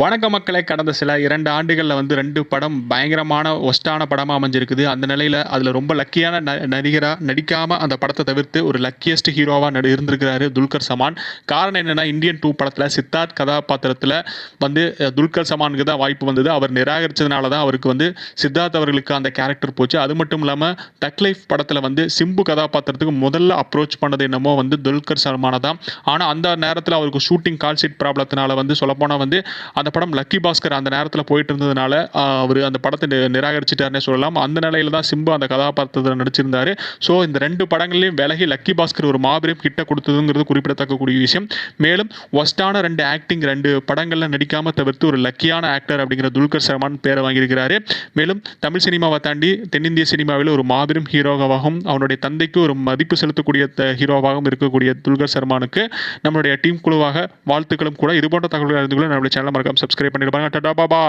வணக்க மக்களை கடந்த சில இரண்டு ஆண்டுகளில் வந்து ரெண்டு படம் பயங்கரமான ஒஸ்டான படமாக அமைஞ்சிருக்குது. அந்த நிலையில் அதில் ரொம்ப லக்கியான ந நடிகராக நடிக்காமல் அந்த படத்தை தவிர்த்து ஒரு லக்கியஸ்ட் ஹீரோவாக நடி இருந்திருக்கிறாரு துல்கர் சமான். காரணம் என்னென்னா இந்தியன் டூ படத்தில் சித்தார்த் கதாபாத்திரத்தில் வந்து துல்கர் சமானுக்கு தான் வாய்ப்பு வந்தது. அவர் நிராகரித்ததுனால தான் அவருக்கு வந்து சித்தார்த் அவர்களுக்கு அந்த கேரக்டர் போச்சு. அது மட்டும் இல்லாமல் டக் லைஃப் படத்தில் வந்து சிம்பு கதாபாத்திரத்துக்கு முதல்ல அப்ரோச் பண்ணது என்னமோ வந்து துல்கர் சல்மானை தான் ஆனால் அந்த நேரத்தில் அவருக்கு ஷூட்டிங் கால் ஷீட் ப்ராப்ளத்தினால வந்து சொல்லப்போனால் வந்து அந்த படம் லக்கி பாஸ்கர் அந்த நேரத்தில் போயிட்டு இருந்ததுனால அவர் அந்த படத்தை நிராகரிச்சிட்டாருன்னே சொல்லலாம். அந்த நிலையில தான் சிம்பு அந்த கதாபாத்திரத்தில் நடிச்சிருந்தாரு. ஸோ இந்த ரெண்டு படங்களையும் விலகி லக்கி பாஸ்கர் ஒரு மாபெரும் கிட்ட கொடுத்ததுங்கிறது குறிப்பிடத்தக்கக்கூடிய விஷயம். மேலும் ஒஸ்டான ரெண்டு ஆக்டிங் ரெண்டு படங்களில் நடிக்காம தவிர்த்து ஒரு லக்கியான ஆக்டர் அப்படிங்கிற துல்கர் சல்மான் பேரை வாங்கியிருக்கிறாரு. மேலும் தமிழ் சினிமாவை தாண்டி தென்னிந்திய சினிமாவில் ஒரு மாபெரும் ஹீரோவாகவும் அவனுடைய தந்தைக்கு ஒரு மதிப்பு செலுத்தக்கூடிய ஹீரோவாகவும் இருக்கக்கூடிய துல்கர் சல்மானுக்கு நம்மளுடைய டீம் குழுவாக வாழ்த்துக்களும் கூட. இது போன்ற தகவல்கள் அறிந்து கொள்ள நம்மளுடைய சேனல் மறக்காம சப்ஸ்கிரைப் பண்ணிருப்பாங்க டாடா பாபா